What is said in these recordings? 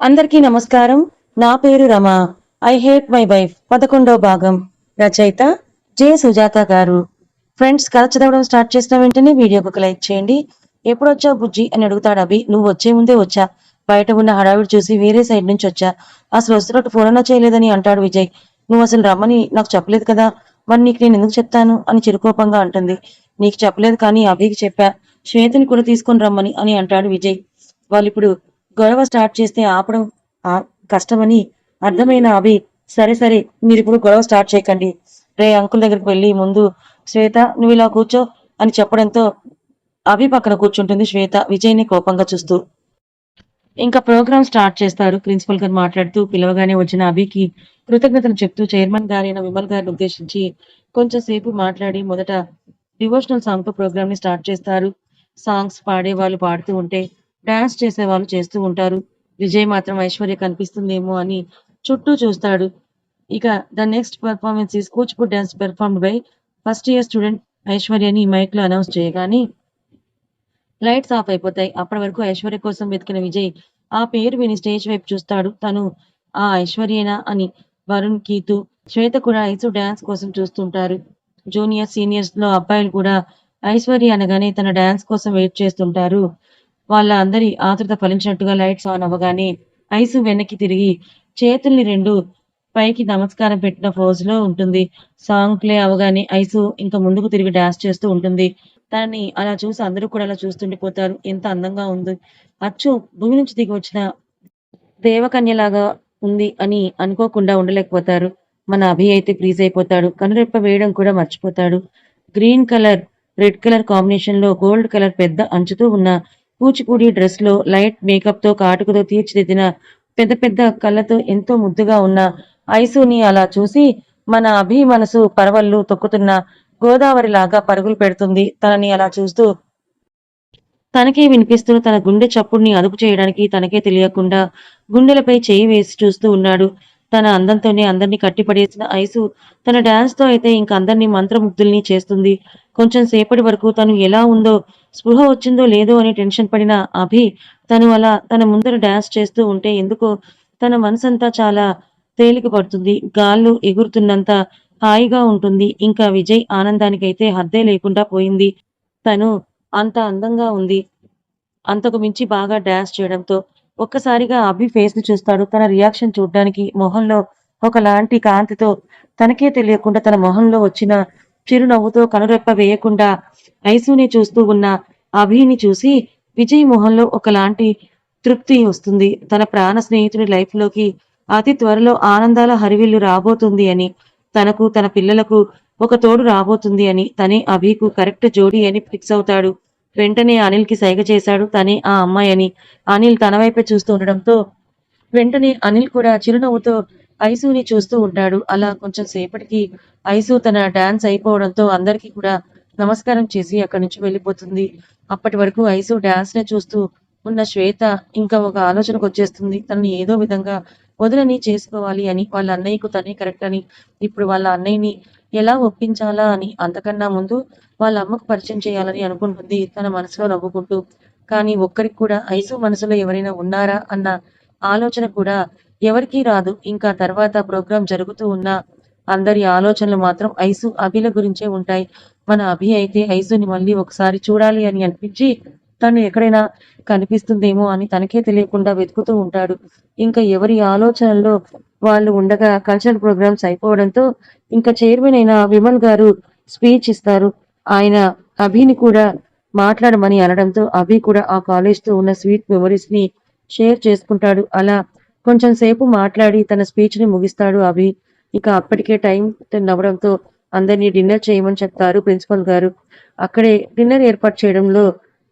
అందరికీ నమస్కారం. నా పేరు Rama. I hate my wife పదకొండో భాగం. రచయిత జే. సుజాత గారు. ఫ్రెండ్స్ కథ చదవడం స్టార్ట్ చేసిన వెంటనే వీడియోకి ఒక లైక్ చేయండి. ఎప్పుడొచ్చావు బుజ్జి అని అడుగుతాడు అభి. నువ్వు వచ్చే ముందే వచ్చా. బయట ఉన్న హడావిడి చూసి వేరే సైడ్ నుంచి వచ్చా. అసలు వస్తున్నట్టు ఫోన్ అన్నా చేయలేదని అంటాడు విజయ్. నువ్వు అసలు రమ్మని నాకు చెప్పలేదు కదా. మరి నీకు నేను ఎందుకు చెప్తాను? అని చిరుకోపంగా అంటుంది. నీకు చెప్పలేదు కానీ అభికి చెప్పా. శ్వేతని కూడా తీసుకొని రమ్మని అని అంటాడు విజయ్. వాళ్ళు ఇప్పుడు గొడవ స్టార్ట్ చేస్తే ఆపడం కష్టమని అర్థమైన అభి సరే సరే మీరు ఇప్పుడు గొడవ స్టార్ట్ చేయకండి. రే అంకుల్ దగ్గరికి వెళ్ళి ముందు శ్వేత నువ్వు ఇలా కూర్చో అని చెప్పడంతో అభి పక్కన కూర్చుంటుంది శ్వేత విజయ్ని కోపంగా చూస్తూ. ఇంకా ప్రోగ్రామ్ స్టార్ట్ చేస్తారు. ప్రిన్సిపల్ గారు మాట్లాడుతూ పిలవగానే వచ్చిన అభికి కృతజ్ఞతలు చెప్తూ చైర్మన్ గారైన విమల్ గారిని ఉద్దేశించి కొంచెం సేపు మాట్లాడి మొదట డివోషనల్ సాంగ్తో ప్రోగ్రామ్ని స్టార్ట్ చేస్తారు. సాంగ్స్ పాడే వాళ్ళు పాడుతూ ఉంటే డాన్స్ చేసే వాళ్ళు చేస్తూ ఉంటారు. విజయ్ మాత్రం ఐశ్వర్య కనిపిస్తుందేమో అని చుట్టూ చూస్తాడు. ఇక the next performance is Kuchipudi dance performed by first year student Aishwarya అని మైక్లో అనౌన్స్ చేయగానే లైట్స్ ఆఫ్ అయిపోతాయి. అప్పటి వరకు ఐశ్వర్య కోసం వెతికిన విజయ్ ఆ పేరు విని స్టేజ్ వైపు చూస్తాడు. తను ఆ ఐశ్వర్యేనా అని వరుణ్ కీతు శ్వేత కూడా ఐసు డాన్స్ కోసం చూస్తుంటారు. జూనియర్ సీనియర్స్లో అబ్బాయిలు కూడా ఐశ్వర్య అనగానే తన డాన్స్ కోసం వెయిట్ చేస్తుంటారు. వాళ్ళ అందరి ఆతృత ఫలించినట్టుగా లైట్స్ ఆన్ అవ్వగానే ఐసు వెనక్కి తిరిగి చేతుల్ని రెండు పైకి నమస్కారం పెట్టిన ఫోజ్లో ఉంటుంది. సాంగ్ ప్లే అవగానే ఐసు ఇంకా ముందుకు తిరిగి డాన్స్ చేస్తూ ఉంటుంది. తనని అలా చూసి అందరూ కూడా అలా చూస్తుండిపోతారు ఎంత అందంగా ఉంది. అచ్చు భూమి నుంచి దిగి వచ్చిన దేవకన్యలాగా ఉంది అని అనుకోకుండా ఉండలేకపోతారు. మన అభి అయితే ఫ్రీజ్ అయిపోతాడు. కనురెప్ప వేయడం కూడా మర్చిపోతాడు. గ్రీన్ కలర్ రెడ్ కలర్ కాంబినేషన్లో గోల్డ్ కలర్ పెద్ద అంచుతూ ఉన్న కూచిపూడి డ్రెస్లో లైట్ మేకప్తో కాటుకతో తీర్చిదిద్దిన పెద్ద పెద్ద కళ్ళతో ఎంతో ముద్దుగా ఉన్న ఐసుని అలా చూసి మన అభి మనసు పరవళ్ళు తొక్కుతున్న గోదావరి లాగా పరుగులు పెడుతుంది. తనని అలా చూస్తూ తనకే వినిపిస్తూ తన గుండె చప్పుడిని అదుపు చేయడానికి తనకే తెలియకుండా గుండెలపై చేయి వేసి చూస్తూ ఉన్నాడు. తన అందంతోనే అందరినీ కట్టిపడేసిన ఐసు తన డాన్స్తో అయితే ఇంక అందరినీ మంత్రముగ్ధుల్ని చేస్తుంది. కొంచెం సేపటి వరకు తను ఎలా ఉందో స్పృహ వచ్చిందో లేదో అని టెన్షన్ పడిన అభి తను అలా తన ముందర డాన్స్ చేస్తూ ఉంటే ఎందుకో తన మనసంతా చాలా తేలిక పడుతుంది. గాళ్ళు ఎగురుతున్నంత హాయిగా ఉంటుంది. ఇంకా విజయ్ ఆనందానికైతే హద్దే లేకుండా పోయింది. తను అంత అందంగా ఉంది. అంతకు మించి బాగా డాన్స్ చేయడంతో ఒక్కసారిగా అభి ఫేస్ని చూస్తాడు. తన రియాక్షన్ చూడడానికి మొహంలో ఒకలాంటి కాంతితో తనకే తెలియకుండా తన మొహంలో వచ్చిన చిరునవ్వుతో కనురెప్ప వేయకుండా ఐసుని చూస్తూ ఉన్న అభిని చూసి విజయ్ మొహంలో ఒకలాంటి తృప్తి వస్తుంది. తన ప్రాణ స్నేహితుడి లైఫ్లోకి అతి త్వరలో ఆనందాల హరివిల్లు రాబోతుంది అని తనకు తన పిల్లలకు ఒక తోడు రాబోతుంది అని తనే అభికు కరెక్ట్ జోడీ అని ఫిక్స్ అవుతాడు. వెంటనే అనిల్కి సైగ చేశాడు. తనే ఆ అమ్మాయి అని అనిల్ తన వైపే చూస్తూ ఉండడంతో వెంటనే అనిల్ కూడా చిరునవ్వుతో ఐసుని చూస్తూ ఉంటాడు. అలా కొంచెం సేపటికి ఐసు తన డాన్స్ అయిపోవడంతో అందరికీ కూడా నమస్కారం చేసి అక్కడి నుంచి వెళ్ళిపోతుంది. అప్పటి వరకు ఐసు డాన్స్ నే చూస్తూ ఉన్న శ్వేత ఇంకా ఒక ఆలోచనకు వచ్చేస్తుంది. తనని ఏదో విధంగా వదిలని చేసుకోవాలి అని వాళ్ళ అన్నయ్యకు తనే కరెక్ట్ అని ఇప్పుడు వాళ్ళ అన్నయ్యని ఎలా ఒప్పించాలా అని అంతకన్నా ముందు వాళ్ళ అమ్మకు పరిచయం చేయాలని అనుకుంటుంది. తన మనసులో నవ్వుకుంటూ కానీ ఒక్కరికి కూడా ఐసు మనసులో ఎవరైనా ఉన్నారా? అన్న ఆలోచన కూడా ఎవరికీ రాదు. ఇంకా తర్వాత ప్రోగ్రాం జరుగుతూ ఉన్న అందరి ఆలోచనలు మాత్రం ఐసు అభిల గురించే ఉంటాయి. మన అభి అయితే ఐసుని మళ్ళీ ఒకసారి చూడాలి అని అనిపించి తను ఎక్కడైనా కనిపిస్తుందేమో అని తనకే తెలియకుండా వెతుకుతూ ఉంటాడు. ఇంకా ఎవరి ఆలోచనల్లో వాళ్ళు ఉండగా కల్చరల్ ప్రోగ్రామ్స్ అయిపోవడంతో ఇంకా చైర్మన్ అయిన విమల్ గారు స్పీచ్ ఇస్తారు. ఆయన అభిని కూడా మాట్లాడమని అనడంతో అభి కూడా ఆ కాలేజ్తో ఉన్న స్వీట్ మెమరీస్ని షేర్ చేసుకుంటాడు. అలా కొంచెం సేపు మాట్లాడి తన స్పీచ్ని ముగిస్తాడు అభి. ఇక అప్పటికే టైం టెన్ అవ్వడంతో అందరినీ డిన్నర్ చేయమని చెప్తారు ప్రిన్సిపల్ గారు. అక్కడే డిన్నర్ ఏర్పాటు చేయడంలో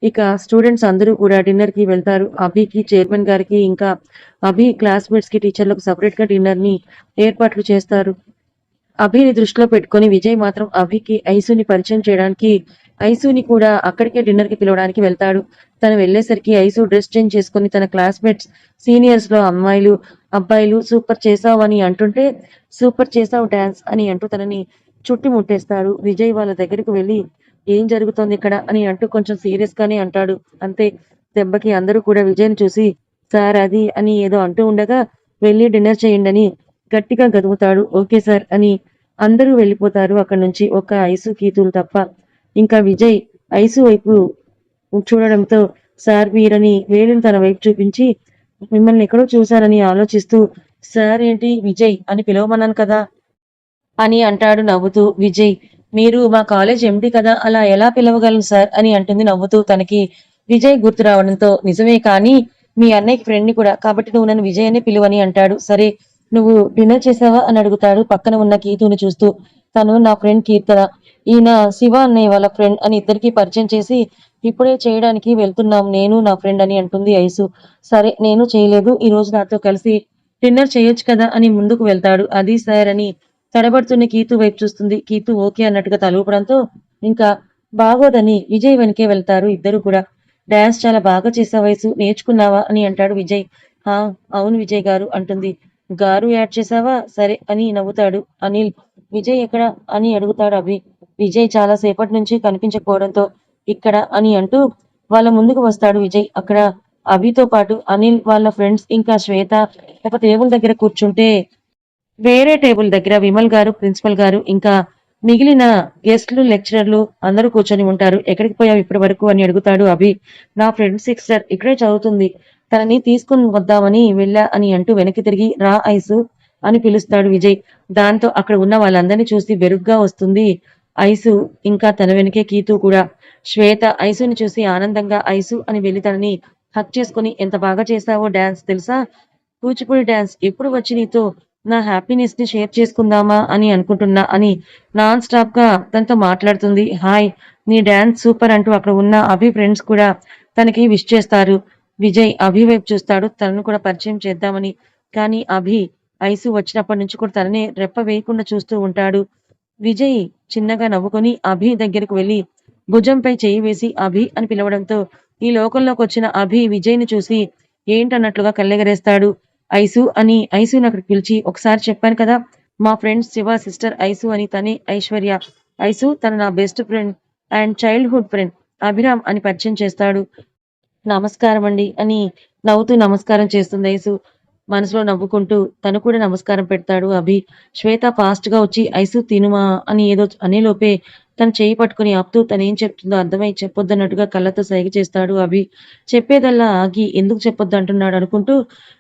ఇక స్టూడెంట్స్ అందరూ కూడా డిన్నర్కి వెళ్తారు. అభికి చైర్మన్ గారికి ఇంకా అభి క్లాస్మేట్స్కి టీచర్లకు సపరేట్గా డిన్నర్ని ఏర్పాట్లు చేస్తారు. అభిని దృష్టిలో పెట్టుకొని విజయ్ మాత్రం అభికి ఐసుని పరిచయం చేయడానికి ఐసుని కూడా అక్కడికే డిన్నర్కి పిలవడానికి వెళ్తాడు. తను వెళ్ళేసరికి ఐసు డ్రెస్ చేంజ్ చేసుకుని తన క్లాస్మేట్స్ సీనియర్స్లో అమ్మాయిలు అబ్బాయిలు సూపర్ చేసావు అని అంటుంటే సూపర్ చేసావు డాన్స్ అని అంటూ తనని చుట్టి ముట్టేస్తాడు. విజయ్ వాళ్ళ దగ్గరికి వెళ్ళి ఏం జరుగుతోంది ఇక్కడ? అని అంటూ కొంచెం సీరియస్ గానే అంటాడు. అంతే దెబ్బకి అందరూ కూడా విజయ్ని చూసి సార్ అది అని ఏదో అంటూ ఉండగా వెళ్ళి డిన్నర్ చేయండి అని గట్టిగా గదుగుతాడు ఓకే సార్ అని అందరూ వెళ్ళిపోతారు. అక్కడి నుంచి ఒక ఐసు కీతులు తప్ప ఇంకా విజయ్ ఐసు వైపు చూడడంతో సార్ వీరని వేలును తన వైపు చూపించి మిమ్మల్ని ఎక్కడో చూశారని ఆలోచిస్తూ సార్ ఏంటి విజయ్ అని పిలవమన్నాను కదా అని అంటాడు నవ్వుతూ విజయ్. మీరు మా కాలేజ్ ఎండి కదా అలా ఎలా పిలవగలను సార్ అని అంటుంది నవ్వుతూ తనకి. విజయ్ గుర్తు రావడంతో నిజమే కానీ మీ అన్నయ్యకి ఫ్రెండ్ని కూడా కాబట్టి నువ్వు నన్ను విజయ్ అని పిలువని అంటాడు. సరే నువ్వు డిన్నర్ చేసావా అని అడుగుతాడు పక్కన ఉన్న కీతుని చూస్తూ. తను నా ఫ్రెండ్ కీర్తన ఈయన శివ అనే వాళ్ళ ఫ్రెండ్ అని ఇద్దరికి పరిచయం చేసి ఇప్పుడే చేయడానికి వెళ్తున్నాం నేను నా ఫ్రెండ్ అని అంటుంది ఐసు సరే నేను చేయలేదు ఈ రోజు నాతో కలిసి డిన్నర్ చేయొచ్చు కదా అని ముందుకు వెళ్తాడు. అది సార్ అని తడబడుతున్న కీతు వైపు చూస్తుంది. కీతు ఓకే అన్నట్టుగా తలూపడంతో ఇంకా బాగోదని విజయ్ వెనకే వెళ్తారు ఇద్దరు కూడా. డాన్స్ చాలా బాగా చేసే వయసు నేర్చుకున్నావా అని అంటాడు విజయ్. హా అవును విజయ్ గారు అంటుంది. గారు యాడ్ చేసావా సరే అని నవ్వుతాడు అనిల్. విజయ్ ఎక్కడ అని అడుగుతాడు అభి. విజయ్ చాలా సేపటి నుంచి కనిపించకపోవడంతో ఇక్కడ అని అంటూ వాళ్ళ ముందుకు వస్తాడు విజయ్. అక్కడ అభితో పాటు అనిల్ వాళ్ళ ఫ్రెండ్స్ ఇంకా శ్వేత ఒక టేబుల్ దగ్గర కూర్చుంటే వేరే టేబుల్ దగ్గర విమల్ గారు ప్రిన్సిపల్ గారు ఇంకా మిగిలిన గెస్ట్లు లెక్చరర్లు అందరూ కూర్చొని ఉంటారు. ఎక్కడికి పోయావు ఇప్పటి వరకు అని అడుగుతాడు అభి. నా ఫ్రెండ్ సిక్స్టర్ ఇక్కడే చదువుతుంది. తనని తీసుకుని వద్దామని వెళ్ళా అని అంటూ వెనక్కి తిరిగి రా ఐసు అని పిలుస్తాడు విజయ్. దాంతో అక్కడ ఉన్న వాళ్ళందరినీ చూసి బెరుగ్గా వస్తుంది ఐసు ఇంకా తన వెనకే కీతు కూడా. శ్వేత ఐసుని చూసి ఆనందంగా ఐసు అని వెళ్ళి తనని హక్ చేసుకుని ఎంత బాగా చేసావో డాన్స్ తెలుసా? కూచిపూడి డాన్స్ ఎప్పుడు వచ్చి నీతో నా హ్యాపీనెస్ని షేర్ చేసుకుందామా అని అనుకుంటున్నా అని నాన్ స్టాప్గా తనతో మాట్లాడుతుంది. హాయ్ నీ డాన్స్ సూపర్ అంటూ అక్కడ ఉన్న అభి ఫ్రెండ్స్ కూడా తనకి విష్ చేస్తారు. విజయ్ అభి వైపు చూస్తాడు. తనను కూడా పరిచయం చేద్దామని. కానీ అభి ఐసు వచ్చినప్పటి నుంచి కూడా తననే రెప్ప వేయకుండా చూస్తూ ఉంటాడు. విజయ్ చిన్నగా నవ్వుకొని అభి దగ్గరకు వెళ్ళి భుజంపై చేయి వేసి అభి అని పిలవడంతో ఈ లోకంలోకి వచ్చిన అభి విజయ్ని చూసి ఏంటన్నట్లుగా కళ్ళెగరేస్తాడు. ఐసు అని ఐసుని అక్కడికి పిలిచి ఒకసారి చెప్పాను కదా మా ఫ్రెండ్ శివ సిస్టర్ ఐసు అని తనే ఐశ్వర్య. ఐసు తన నా best friend and childhood friend Abhiram అని పరిచయం చేస్తాడు. నమస్కారం అండి అని నవ్వుతూ నమస్కారం చేస్తుంది ఐసు మనసులో నవ్వుకుంటూ తను కూడా నమస్కారం పెడతాడు. అభి శ్వేత ఫాస్ట్గా వచ్చి ఐసు తినుమా అని ఏదో అనేలోపే తను చేయి పట్టుకుని ఆపుతూ తను ఏం చెప్తుందో అర్థమై చెప్పొద్దన్నట్టుగా కళ్ళతో సైగ చేస్తాడు అభి. చెప్పేదల్లా ఆగి ఎందుకు చెప్పొద్దు అంటున్నాడు అనుకుంటూ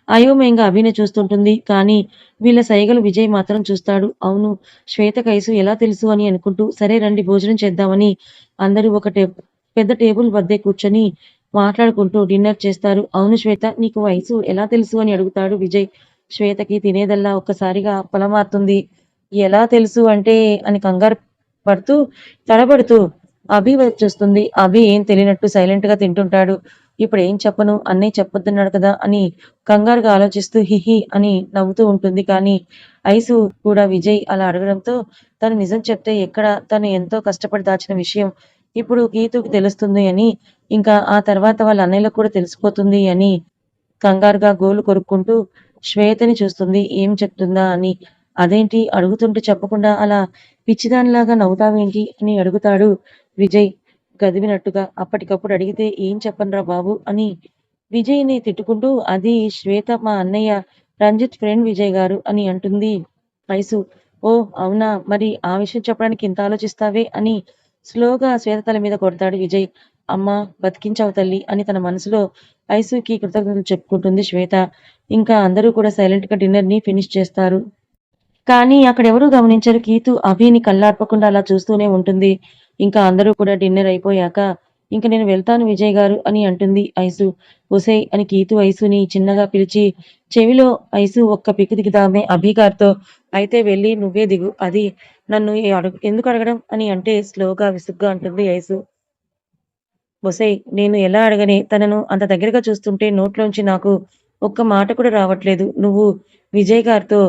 అయోమయంగా అభిని చూస్తుంటుంది. కానీ వీళ్ళ సైగలు విజయ్ మాత్రం చూస్తాడు. అవును శ్వేత కైసు ఎలా తెలుసు అని అనుకుంటూ సరే రండి భోజనం చేద్దామని అందరూ ఒక పెద్ద టేబుల్ వద్దే కూర్చొని మాట్లాడుకుంటూ డిన్నర్ చేస్తారు. అవును శ్వేత నీకు వయసు ఎలా తెలుసు అని అడుగుతాడు విజయ్. శ్వేతకి తినేదల్లా ఒక్కసారిగా పొలమారుతుంది ఎలా తెలుసు అంటే అని కంగారు పడుతూ తడబడుతూ అభి వైపు చూస్తుంది. అభి ఏం తెలియనట్టు సైలెంట్గా తింటుంటాడు. ఇప్పుడు ఏం చెప్పను? అన్నయ్య చెప్పొద్దున్నాడు కదా అని కంగారుగా ఆలోచిస్తూ హిహి అని నవ్వుతూ ఉంటుంది. కానీ ఐసు కూడా విజయ్ అలా అడగడంతో తను నిజం చెప్తే ఎక్కడ తను ఎంతో కష్టపడి దాచిన విషయం ఇప్పుడు గీతుకి తెలుస్తుంది అని ఇంకా ఆ తర్వాత వాళ్ళ అన్నయ్యలకు కూడా తెలిసిపోతుంది అని కంగారుగా గోలు కొరుక్కుంటూ శ్వేతని చూస్తుంది. ఏం చెప్తుందా అని. అదేంటి? అడుగుతుంటే చెప్పకుండా అలా పిచ్చిదానిలాగా నవ్వుతావేంటి అని అడుగుతాడు విజయ్ గదివినట్టుగా. అప్పటికప్పుడు అడిగితే ఏం చెప్పనురా బాబు అని విజయ్ని తిట్టుకుంటూ అది శ్వేత మా అన్నయ్య రంజిత్ ఫ్రెండ్ విజయ్ గారు అని అంటుంది. వయసు ఓ అవునా? మరి ఆ విషయం చెప్పడానికి ఇంత ఆలోచిస్తావే అని స్లోగా శ్వేత తల మీద కొడతాడు విజయ్. అమ్మ బతికించావు తల్లి అని తన మనసులో ఐసుకి కృతజ్ఞతలు చెప్పుకుంటుంది శ్వేత. ఇంకా అందరూ కూడా సైలెంట్గా డిన్నర్ని ఫినిష్ చేస్తారు. కానీ అక్కడెవరూ గమనించరు. కీతు అభిని కళ్ళార్పకుండా అలా చూస్తూనే ఉంటుంది. ఇంకా అందరూ కూడా డిన్నర్ అయిపోయాక ఇంక నేను వెళ్తాను విజయ్ గారు అని అంటుంది ఐసు. ఒసై అని కీతు ఐసుని చిన్నగా పిలిచి చెవిలో ఐసు ఒక్క పిక్కు దిగుదామే అభిగారితో. అయితే వెళ్ళి నువ్వే దిగు. అది నన్ను అడుగు ఎందుకు అడగడం? అని అంటే స్లోగా విసుగ్గా అంటుంది ఐసు. ఒసై నేను ఎలా అడగనే? తనను అంత దగ్గరగా చూస్తుంటే నోట్లోంచి నాకు ఒక్క మాట కూడా రావట్లేదు. నువ్వు విజయ్ గారితో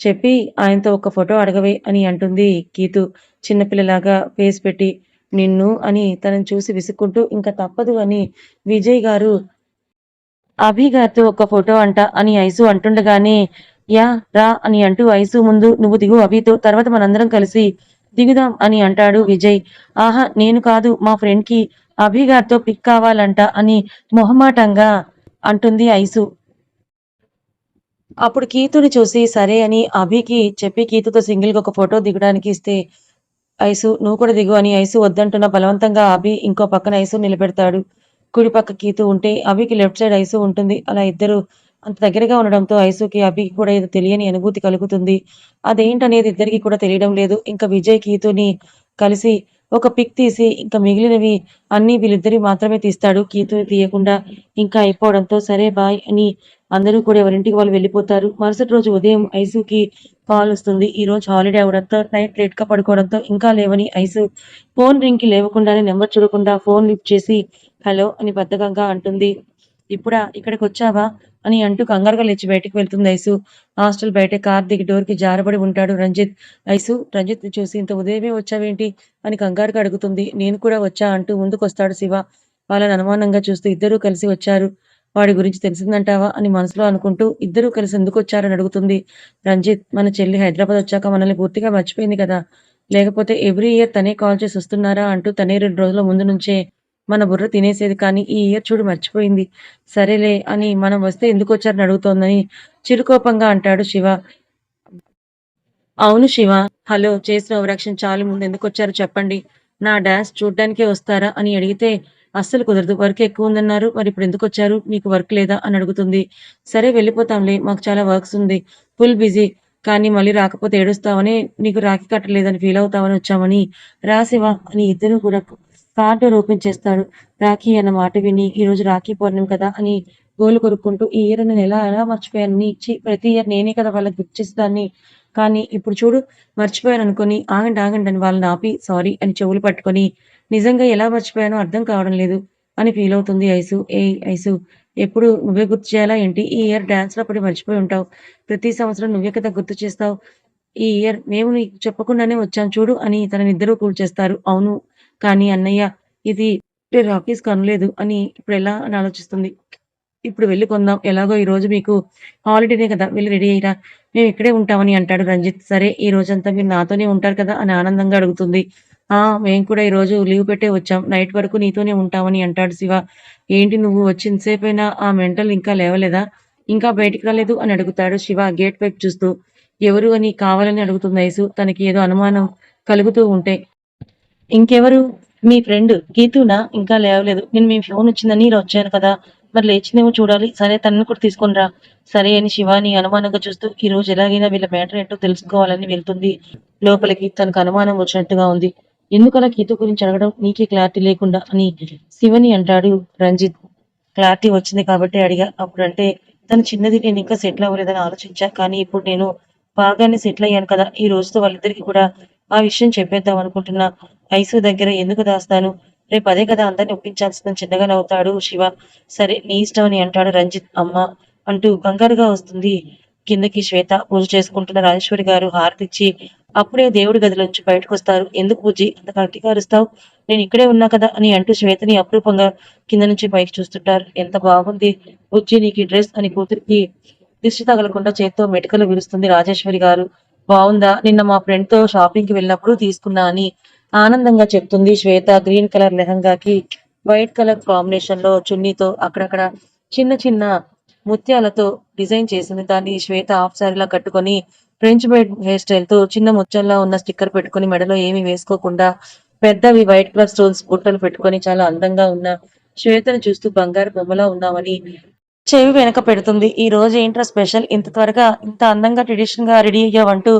చెప్పి ఆయనతో ఒక ఫోటో అడగవే అని అంటుంది కీతు చిన్నపిల్లలాగా ఫేస్ పెట్టి. నిన్ను అని తనను చూసి విసుక్కుంటూ ఇంకా తప్పదు అని విజయ్ గారు అభి గారితో ఒక ఫోటో అంట అని ఐసు అంటుండగానే యా రా అని అంటూ ఐసు ముందు నువ్వు దిగు అభితో తర్వాత మనందరం కలిసి దిగుదాం అని అంటాడు విజయ్. ఆహా నేను కాదు మా ఫ్రెండ్కి అభి గారితో పిక్ కావాలంట అని మొహమాటంగా అంటుంది ఐసు. అప్పుడు కీతుని చూసి సరే అని అభికి చెప్పి కీతుతో సింగిల్గా ఒక ఫోటో దిగడానికి ఇస్తే ఐసు నువ్వు కూడా దిగు అని ఐసు వద్దంటున్న బలవంతంగా అభి ఇంకో పక్కన ఐసు నిలబెడతాడు. కుడి పక్క కీతు ఉంటే అభికి లెఫ్ట్ సైడ్ ఐసు ఉంటుంది. అలా ఇద్దరు అంత దగ్గరగా ఉండడంతో ఐసుకి అభికి కూడా ఏదో తెలియని అనుభూతి కలుగుతుంది. అదేంటనేది ఇద్దరికి కూడా తెలియడం లేదు. ఇంకా విజయ్ కీతుని కలిసి ఒక పిక్ తీసి ఇంకా మిగిలినవి అన్ని వీళ్ళిద్దరి మాత్రమే తీస్తాడు. కీతుని తీయకుండా ఇంకా అయిపోవడంతో సరే బాయ్ అని అందరూ కూడా ఎవరింటికి వాళ్ళు వెళ్ళిపోతారు. మరుసటి రోజు ఉదయం ఐసుకి కాల్ వస్తుంది. ఈ రోజు హాలిడే అవడంతో నైట్ లేట్గా పడుకోవడంతో ఇంకా లేవని ఐసు ఫోన్ రింగ్కి లేవకుండానే నెంబర్ చూడకుండా ఫోన్ లిఫ్ట్ చేసి హలో అని బద్ధకంగా అంటుంది. ఇప్పుడా ఇక్కడికి వచ్చావా? అని అంటూ కంగారుగా లేచి బయటకు వెళ్తుంది ఐసు. హాస్టల్ బయట కార్ దిగి డోర్కి జారబడి ఉంటాడు రంజిత్. ఐసు రంజిత్ని చూసి ఇంత ఉదయమే వచ్చావేంటి? అని కంగారుగా అడుగుతుంది. నేను కూడా వచ్చా అంటూ ముందుకు వస్తాడు శివ. వాళ్ళని అనుమానంగా చూస్తూ ఇద్దరూ కలిసి వచ్చారు. వాడి గురించి తెలిసిందంటావా అని మనసులో అనుకుంటూ ఇద్దరూ కలిసి ఎందుకు వచ్చారని అడుగుతుంది. రంజిత్ మన చెల్లి హైదరాబాద్ వచ్చాక మనల్ని పూర్తిగా మర్చిపోయింది కదా. లేకపోతే ఎవ్రీ ఇయర్ తనే కాల్ చేసి వస్తున్నారా అంటూ తనే రెండు రోజుల ముందు నుంచే మన బుర్ర తినేసేది కానీ ఈ ఇయర్ చూడు మర్చిపోయింది. సరేలే అని మనం వస్తే ఎందుకు వచ్చారని అడుగుతోందని చిరుకోపంగా అంటాడు శివ. అవును శివ. హలో చేసిన ఓవరాక్షన్ చాలు. ముందు ఎందుకు వచ్చారో చెప్పండి. నా డాన్స్ చూడ్డానికే వస్తారా అని అడిగితే అస్సలు కుదరదు వర్క్ ఎక్కువ ఉందన్నారు మరి ఇప్పుడు ఎందుకు వచ్చారు మీకు వర్క్ లేదా? అని అడుగుతుంది. సరే వెళ్ళిపోతాంలే. మాకు చాలా వర్క్స్ ఉంది. Full busy. కానీ మళ్ళీ రాకపోతే ఏడుస్తావని నీకు రాఖీ కట్టలేదని ఫీల్ అవుతావని వచ్చామని రాసివా అని ఇద్దరు కూడా కార్డు ఓపెన్ చేస్తాడు రాఖీ అన్న మాట విని ఈ రోజు రాఖీ పౌర్ణమి కదా అని గోలు కొరుక్కుంటూ ఈ ఇయర్ నేను ఎలా ఎలా మర్చిపోయాను ఇచ్చి ప్రతి ఇయర్ నేనే కదా వాళ్ళకి గిఫ్ట్ చేసేదాన్ని. కానీ ఇప్పుడు చూడు మర్చిపోయాను అనుకుని ఆగండి ఆగండి అని వాళ్ళని ఆపి సారీ అని చెవులు పట్టుకొని నిజంగా ఎలా మర్చిపోయానో అర్థం కావడం లేదు అని ఫీల్ అవుతుంది ఐసు. ఏ ఐసు ఎప్పుడు నువ్వే గుర్తు చేయాలా ఏంటి? ఈ ఇయర్ డాన్స్లో పడి మర్చిపోయి ఉంటావు. ప్రతి సంవత్సరం నువ్వే కదా గుర్తు చేస్తావు. ఈ ఇయర్ మేము నీకు చెప్పకుండానే వచ్చాం చూడు అని తననిద్దరూ కూల్చేస్తారు అవును కానీ అన్నయ్య ఇది రాకీస్ కనలేదు అని ఇప్పుడు ఎలా అని ఆలోచిస్తుంది. ఇప్పుడు వెళ్ళి కొందాం. ఎలాగో ఈ రోజు మీకు హాలిడేనే కదా వెళ్ళి రెడీ అయ్యిరా. మేము ఇక్కడే ఉంటామని అంటాడు రంజిత్. సరే ఈ రోజంతా మీరు నాతోనే ఉంటారు కదా అని ఆనందంగా అడుగుతుంది. మేము కూడా ఈ రోజు లీవ్ పెట్టే వచ్చాం. నైట్ వరకు నీతోనే ఉంటామని అంటాడు శివ. ఏంటి నువ్వు వచ్చింతసేపైనా ఆ మెంటల్ ఇంకా లేవలేదా? ఇంకా బయటికి రాలేదు అని అడుగుతాడు శివ గేట్ వైపు చూస్తూ. ఎవరు అని కావాలని అడుగుతుంది ఐసు తనకి ఏదో అనుమానం కలుగుతూ ఉంటే. ఇంకెవరు? మీ ఫ్రెండ్ గీతునా? ఇంకా లేవలేదు. నేను మీ ఫోన్ వచ్చిందని ఇలా వచ్చాను కదా. మరి లేచిందేమో చూడాలి. సరే తనని కూడా తీసుకొనిరా సరే అని శివాని అనుమానంగా చూస్తూ ఈ రోజు ఎలాగైనా వీళ్ళ మ్యాటర్ ఏంటో తెలుసుకోవాలని వెళ్తుంది. లోపలికి తనకు అనుమానం వచ్చినట్టుగా ఉంది. ఎందుకలా గీత గురించి అడగడం నీకే క్లారిటీ లేకుండా అని శివని అంటాడు రంజిత్. క్లారిటీ వచ్చింది కాబట్టి అడిగా. అప్పుడంటే తను చిన్నది నేను ఇంకా సెటిల్ అవ్వలేదని ఆలోచించా. కానీ ఇప్పుడు నేను బాగానే సెటిల్ అయ్యాను కదా. ఈ రోజుతో వాళ్ళిద్దరికి కూడా ఆ విషయం చెప్పేద్దాం అనుకుంటున్నా. ఐసు దగ్గర ఎందుకు దాస్తాను? రేపు అదే కదా అందరిని ఒప్పించాల్సిందని చిన్నగా నవ్వుతాడు శివ. సరే నీ ఇష్టం అని అంటాడు రంజిత్. అమ్మ అంటూ కంగారుగా వస్తుంది. కిందకి శ్వేత పూజ చేసుకుంటున్న రాజేశ్వరి గారు హారతిచ్చి అప్పుడే దేవుడి గదిలోంచి బయటకు వస్తారు. ఎందుకు బుజ్జి? అంత అట్టికారుస్తావు నేను ఇక్కడే ఉన్నా కదా అని అంటూ శ్వేతని అపురూపంగా కింద నుంచి పైకి చూస్తుంటారు. ఎంత బాగుంది బుజ్జి నీకు డ్రెస్ అని కూతురికి దిష్టి తగలకుండా చేత్తో మెటుకలు విరుస్తుంది రాజేశ్వరి గారు. బాగుందా? నిన్న మా ఫ్రెండ్తో షాపింగ్కి వెళ్ళినప్పుడు తీసుకున్నా అని ఆనందంగా చెప్తుంది శ్వేత గ్రీన్ కలర్ లెహంగాకి వైట్ కలర్ కాంబినేషన్లో చున్నీతో అక్కడక్కడ చిన్న చిన్న ముత్యాలతో డిజైన్ చేసింది. దాన్ని శ్వేత ఆఫ్ సారీలా కట్టుకొని ఫ్రెంచ్ బెడ్ హెయిర్ స్టైల్తో చిన్న ముచ్చల్లా ఉన్న స్టిక్కర్ పెట్టుకొని మెడలో ఏమీ వేసుకోకుండా పెద్దవి వైట్ కలర్ స్టోన్స్ బుట్టలు పెట్టుకొని చాలా అందంగా ఉన్న శ్వేతను చూస్తూ బంగారు బొమ్మలా ఉన్నామని చెవి వెనక పెడుతుంది. ఈ రోజు ఏంట్రా స్పెషల్? ఇంత త్వరగా ఇంత అందంగా ట్రెడిషన్గా రెడీ అయ్యావంటూ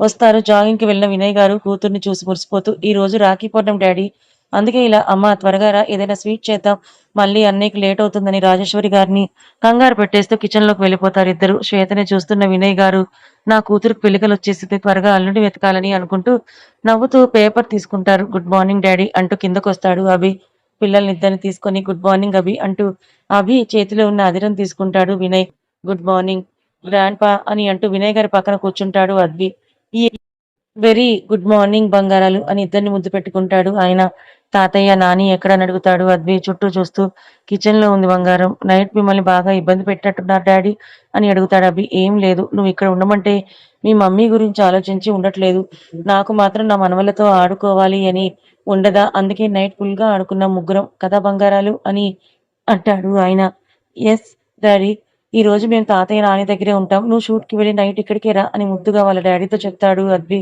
వస్తారు జాగింగ్కి వెళ్ళిన వినయ్ గారు కూతుర్ని చూసి మురిసిపోతూ ఈ రోజు రాఖీ పౌర్ణం డాడీ అందుకే ఇలా అమ్మ త్వరగా రా ఏదైనా స్వీట్ చేద్దాం. మళ్ళీ అన్నయ్యకి లేట్ అవుతుందని రాజేశ్వరి గారిని కంగారు పెట్టేస్తూ కిచెన్లోకి వెళ్ళిపోతారు ఇద్దరు. శ్వేతని చూస్తున్న వినయ్ గారు నా కూతురుకు పెళ్ళికలు వచ్చేసింది త్వరగా అల్లుడి వెతకాలని అనుకుంటూ నవ్వుతూ పేపర్ తీసుకుంటారు. గుడ్ మార్నింగ్ డాడీ అంటూ కిందకు వస్తాడు అభి. పిల్లల్ని ఇద్దరిని తీసుకొని గుడ్ మార్నింగ్ అభి అంటూ అభి చేతిలో ఉన్న అదిరం తీసుకుంటాడు వినయ్. గుడ్ మార్నింగ్ గ్రాండ్ పా అని అంటూ వినయ్ గారి పక్కన కూర్చుంటాడు అద్వి ఈ వెరీ గుడ్ మార్నింగ్ బంగారాలు అని ఇద్దరిని ముద్దు పెట్టుకుంటాడు ఆయన. తాతయ్య నాని ఎక్కడని అడుగుతాడు. అద్వి చుట్టూ చూస్తూ కిచెన్లో ఉంది బంగారం. నైట్ మిమ్మల్ని బాగా ఇబ్బంది పెట్టినట్టున్నారు డాడీ అని అడుగుతాడు అభి. ఏం లేదు నువ్వు ఇక్కడ ఉండమంటే మీ మమ్మీ గురించి ఆలోచించి ఉండట్లేదు. నాకు మాత్రం నా మనవలతో ఆడుకోవాలి అని ఉండదా? అందుకే నైట్ ఫుల్గా ఆడుకున్న ముగ్గురం. కదా బంగారాలు? అని అంటాడు ఆయన. ఎస్ డాడీ ఈ రోజు మేము తాతయ్య నాని దగ్గరే ఉంటాం. నువ్వు షూట్కి వెళ్ళి నైట్ ఇక్కడికే రా అని ముద్దుగా వాళ్ళ డాడీతో చెప్తాడు అద్వి.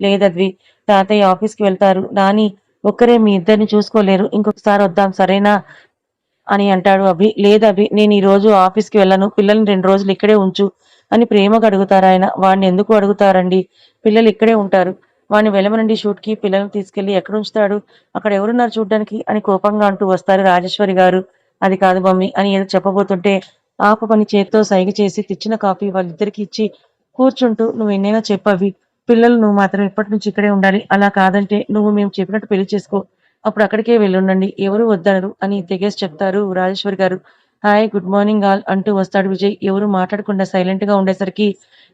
లేదద్వి తాతయ్య ఆఫీస్కి వెళ్తారు. నాని ఒక్కరే మీ ఇద్దరిని చూసుకోలేరు. ఇంకొకసారి వద్దాం సరేనా? అని అంటాడు అభి. లేదు అభి నేను ఈ రోజు వెళ్ళను. పిల్లల్ని రెండు రోజులు ఇక్కడే ఉంచు అని ప్రేమగా అడుగుతారు ఆయన. వాడిని ఎందుకు అడుగుతారండి? పిల్లలు ఇక్కడే ఉంటారు. వాడిని వెళ్ళమనండి షూట్కి పిల్లల్ని తీసుకెళ్ళి ఎక్కడ ఉంచుతాడు? అక్కడ ఎవరున్నారు చూడడానికి? అని కోపంగా అంటూ వస్తారు రాజేశ్వరి గారు. అది కాదు మమ్మీ అని ఏదో చెప్పబోతుంటే ఆప పని చేత్తో సైగ చేసి తెచ్చిన కాఫీ వాళ్ళిద్దరికి ఇచ్చి కూర్చుంటూ నువ్వు ఎన్నైనా చెప్పవి పిల్లలు నువ్వు మాత్రం ఇప్పటి నుంచి ఇక్కడే ఉండాలి. అలా కాదంటే నువ్వు మేము చెప్పినట్టు పెళ్ళి చేసుకో. అప్పుడు అక్కడికే వెళ్ళుండండి. ఎవరు వద్దనరు అని తెగేసి చెప్తారు రాజేశ్వరి గారు. హాయ్ గుడ్ మార్నింగ్ ఆల్ అంటూ వస్తాడు విజయ్. ఎవరు మాట్లాడకుండా సైలెంట్గా ఉండేసరికి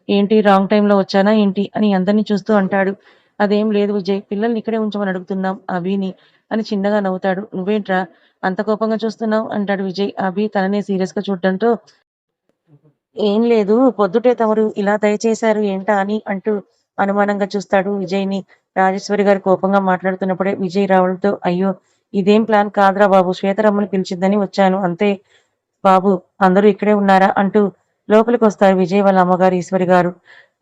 ఏంటి రాంగ్ టైంలో వచ్చానా ఏంటి? అని అందరినీ చూస్తూ అంటాడు. అదేం లేదు విజయ్ పిల్లల్ని ఇక్కడే ఉంచమని అడుగుతున్నాం అభిని అని చిన్నగా నవ్వుతాడు. నువ్వేంట్రా అంత కోపంగా చూస్తున్నావు? అంటాడు విజయ్. అభి తననే సీరియస్గా చూడటంతో ఏం లేదు పొద్దుటే తమరు ఇలా దయచేశారు ఏంటా అని అంటూ అనుమానంగా చూస్తాడు విజయ్ని. రాజేశ్వరి గారు కోపంగా మాట్లాడుతున్నప్పుడే విజయ్ రావులతో అయ్యో ఇదేం ప్లాన్ కాదురా బాబు శ్వేతరమ్మని పిలిచిందని వచ్చాను. అంతే బాబు అందరూ ఇక్కడే ఉన్నారా? అంటూ లోపలికి వస్తారు విజయ్ వాళ్ళ అమ్మగారు ఈశ్వరి గారు.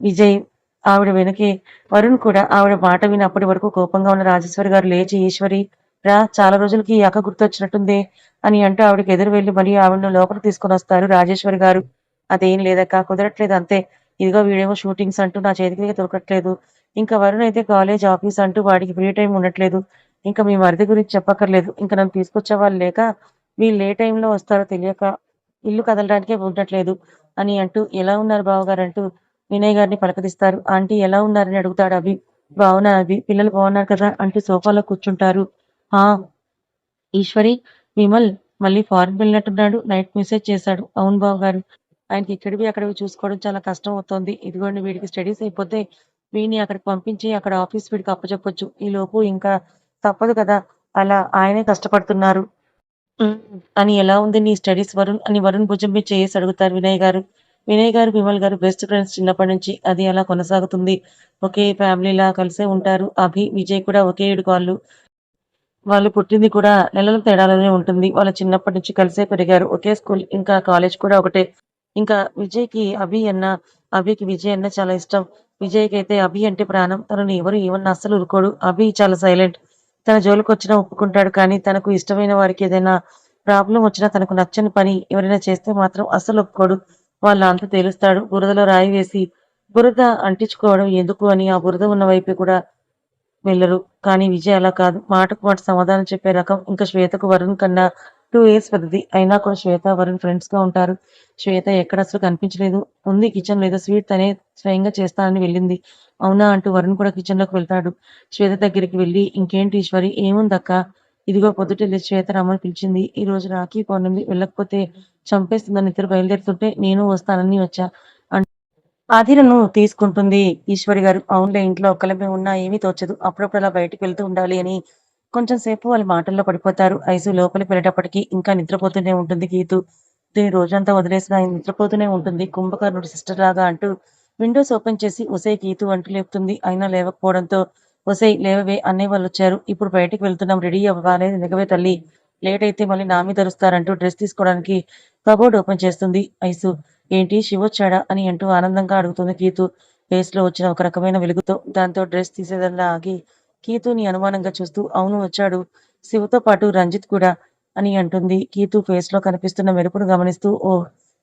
విజయ్ ఆవిడ వెనకే వరుణ్ కూడా ఆవిడ మాట విని అప్పటి వరకు కోపంగా ఉన్న రాజేశ్వరి గారు లేచి ఈశ్వరి రా చాలా రోజులకి ఈ అక్క గుర్తొచ్చినట్టుందే అని అంటూ ఆవిడకి ఎదురు వెళ్ళి మరియు ఆవిడను లోపలికి తీసుకొని వస్తారు రాజేశ్వరి గారు. అదేం లేదక్క కుదరట్లేదు అంతే. ఇదిగో వీడేమో షూటింగ్స్ అంటూ నా చేతికి దొరకట్లేదు. ఇంకా వరుణ్ అయితే కాలేజ్ ఆఫీస్ అంటూ వాడికి ఫ్రీ టైం ఉండట్లేదు. ఇంకా మీ మరిది గురించి చెప్పక్కర్లేదు. ఇంకా నన్ను తీసుకొచ్చే వాళ్ళు లేక వీళ్ళు ఏ టైంలో వస్తారో తెలియక ఇల్లు కదలడానికే ఉండట్లేదు అని అంటూ ఎలా ఉన్నారు బావగారు అంటూ వినయ్ గారిని పలకరిస్తారు. ఆంటీ ఎలా ఉన్నారని అడుగుతాడు అభి. బావునా అభి. పిల్లలు బాగున్నారు కదా అంటూ సోఫాలో కూర్చుంటారు. ఆ ఈశ్వరి విమల్ మళ్ళీ ఫారెన్ వెళ్ళినట్టున్నాడు. నైట్ మెసేజ్ చేశాడు. అవును బావ గారు ఆయనకి ఇక్కడివి అక్కడివి చూసుకోవడం చాలా కష్టం అవుతోంది. ఇదిగోండి వీడికి స్టడీస్ అయిపోతే వీడిని అక్కడికి పంపించి అక్కడ ఆఫీస్ వీడికి అప్పచెప్పొచ్చు. ఈ లోపు ఇంకా తప్పదు కదా. అలా ఆయనే కష్టపడుతున్నారు. "ఉమ్, అని ఎలా ఉంది నీ స్టడీస్ వరుణ్? అని వరుణ్ భుజం మీద చేసి అడుగుతారు వినయ్ గారు. వినయ్ గారు విమల్ గారు బెస్ట్ ఫ్రెండ్స్ చిన్నప్పటి నుంచి. అది అలా కొనసాగుతుంది. ఒకే ఫ్యామిలీలా కలిసే ఉంటారు. అభి విజయ్ కూడా ఒకే ఏడు వాళ్ళు వాళ్ళు పుట్టింది కూడా నెలల తేడాలోనే ఉంటుంది. వాళ్ళ చిన్నప్పటి నుంచి కలిసే పెరిగారు. ఒకే స్కూల్ ఇంకా కాలేజ్ కూడా ఒకటే. ఇంకా విజయ్కి అభి అన్న అభికి విజయ్ అన్న చాలా ఇష్టం. విజయ్కి అయితే అభి అంటే ప్రాణం. తనని ఎవరు ఏమన్నా అస్సలు ఉరుకోడు అభి చాలా సైలెంట్. తన జోలికి వచ్చినా ఒప్పుకుంటాడు కానీ తనకు ఇష్టమైన వారికి ఏదైనా ప్రాబ్లం వచ్చినా తనకు నచ్చని పని ఎవరైనా చేస్తే మాత్రం అస్సలు ఒప్పుకోడు. వాళ్ళ అంత తేలుస్తాడు. బురదలో రాయి వేసి బురద అంటించుకోవడం ఎందుకు అని ఆ బురద ఉన్న వైపు కూడా వెళ్ళరు. కానీ విజయ్ అలా కాదు. మాటకు మాట సమాధానం చెప్పే రకం ఇంకా శ్వేతకు వరుణ్ కన్నా టూ ఇయర్స్ పెద్దది. అయినా కూడా శ్వేత వరుణ్ ఫ్రెండ్స్గా ఉంటారు. శ్వేత ఎక్కడ అసలు కనిపించలేదు. ఉంది కిచెన్ లేదా స్వీట్ తనే స్వయంగా చేస్తానని వెళ్ళింది. అవునా అంటూ వరుణ్ కూడా కిచెన్లోకి వెళ్తాడు. శ్వేత దగ్గరికి వెళ్ళి ఇంకేంటి ఈశ్వరి? ఏముందక్క ఇదిగో పొద్దుటే శ్వేత రమ్మని పిలిచింది. ఈ రోజు రాఖీ పౌర్ణమి. వెళ్ళకపోతే చంపేస్తుందని ఇద్దరు బయలుదేరుతుంటే నేను వస్తానని వచ్చా ఆదిరను తీసుకుంటుంది ఈశ్వరి గారు. అవునులే ఇంట్లో ఒక్కలమే ఉన్నా ఏమీ తోచదు. అప్పుడప్పుడు అలా బయటకు వెళ్తూ ఉండాలి అని కొంచెం సేపు వాళ్ళ మాటల్లో పడిపోతారు. ఐసు లోపలికి వెళ్ళేటప్పటికి ఇంకా నిద్రపోతూనే ఉంటుంది గీతు. దీని రోజంతా వదిలేసిన ఆయన నిద్రపోతూనే ఉంటుంది. కుంభకర్ణుడి సిస్టర్ లాగా అంటూ విండోస్ ఓపెన్ చేసి ఉసై గీతు అంటూ లేపుతుంది. అయినా లేవకపోవడంతో ఉసై లేవవే అన్నయ్య వాళ్ళు వచ్చారు. ఇప్పుడు బయటికి వెళ్తున్నాం. రెడీ అవ్వగానే నిగవే తల్లి. లేట్ అయితే మళ్ళీ నా మీద అరుస్తారంటూ డ్రెస్ తీసుకోవడానికి కబోర్డ్ ఓపెన్ చేస్తుంది. ఐసు ఏంటి? శివొచ్చాడా అని అంటూ ఆనందంగా అడుగుతుంది గీతు. ఫేస్లో వచ్చిన ఒక రకమైన వెలుగుతో దాంతో డ్రెస్ తీసేదల్లా ఆగి కీతుని అనుమానంగా చూస్తూ అవును వచ్చాడు. శివతో పాటు రంజిత్ కూడా అని అంటుంది. కీతు ఫేస్లో కనిపిస్తున్న మెరుపును గమనిస్తూ ఓ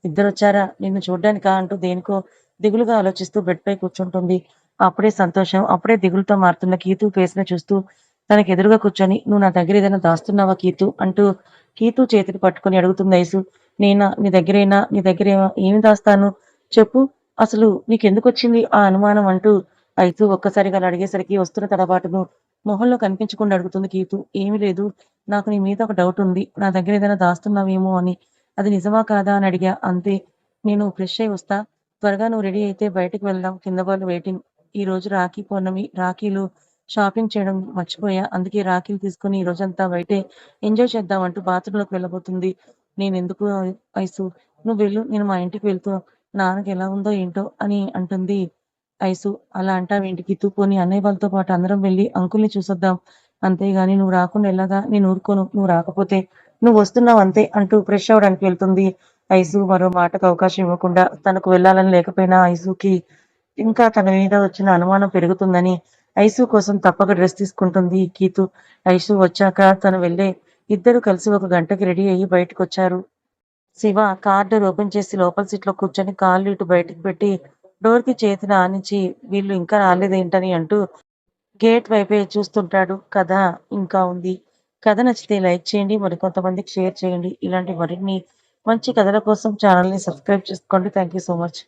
ఇద్దరు వచ్చారా నిన్ను చూడ్డానికా? అంటూ దేనికో దిగులుగా ఆలోచిస్తూ బెడ్ పై కూర్చుంటుంది. అప్పుడే సంతోషం అప్పుడే దిగులుతో మారుతున్న కీతు ఫేస్ని చూస్తూ తనకి ఎదురుగా కూర్చొని నువ్వు నా దగ్గర ఏదైనా దాస్తున్నావా కీతు? అంటూ కీతు చేతిని పట్టుకొని అడుగుతుంది ఐసు. నేనా? నీ దగ్గరేనా? నీ దగ్గర ఏమి దాస్తాను? చెప్పు. అసలు నీకెందుకు వచ్చింది ఆ అనుమానం? అంటూ అయితే ఒక్కసారిగా అలా అడిగేసరికి వస్తున్న తడబాటును మొహంలో కనిపించకుండా అడుగుతుంది కీతు ఏమీ లేదు. నాకు నీ మీద ఒక డౌట్ ఉంది. నా దగ్గర ఏదైనా దాస్తున్నావేమో అని. అది నిజమా కాదా? అని అడిగా. అంతే. నేను ఫ్రెష్ అయి వస్తా. త్వరగా నువ్వు రెడీ అయితే బయటకు వెళ్దాం. కింద వాళ్ళు వెయిటింగ్ ఈ రోజు రాఖీ పౌర్ణమి. రాఖీలు షాపింగ్ చేయడం మర్చిపోయా. అందుకే రాఖీలు తీసుకుని ఈ రోజంతా బయటే ఎంజాయ్ చేద్దాం అంటూ బాత్రూంలోకి వెళ్ళబోతుంది. నేను ఎందుకు ఐసు నువ్వు వెళ్ళు. నేను మా ఇంటికి వెళ్తూ. నాన్నకి ఎలా ఉందో ఏంటో అని అంటుంది. ఐసు అలా అంటావేంటి కితు పోని అన్నయ్య వాళ్ళతో పాటు అందరం వెళ్ళి అంకుల్ని చూసొద్దాం. అంతేగాని నువ్వు రాకుండా ఎలాగా? నేను ఊరుకోను. నువ్వు రాకపోతే నువ్వు వస్తున్నావు అంతే అంటూ ఫ్రెష్ అవడానికి వెళ్తుంది. ఐసు మరో మాటకు అవకాశం ఇవ్వకుండా తనకు వెళ్ళాలని లేకపోయినా ఐసుకి ఇంకా తన మీద వచ్చిన అనుమానం పెరుగుతుందని ఐసు కోసం తప్పక డ్రెస్ తీసుకుంటుంది కీతు ఐసు వచ్చాక తను వెళ్ళే ఇద్దరు కలిసి ఒక గంటకి రెడీ అయ్యి బయటకు వచ్చారు శివ కార్ డోర్ ఓపెన్ చేసి లోపల సీట్లో కూర్చొని కాళ్ళు ఇటు బయటకు పెట్టి డోర్కి చేతిని ఆనించి వీళ్ళు ఇంకా రాలేదేంటని అంటూ గేట్ వైపే చూస్తుంటాడు. కథ ఇంకా ఉంది. కథ నచ్చితే లైక్ చేయండి మరి కొంతమందికి షేర్ చేయండి. ఇలాంటి మరిన్ని మంచి కథల కోసం ఛానల్ని సబ్స్క్రైబ్ చేసుకోండి. Thank you so much.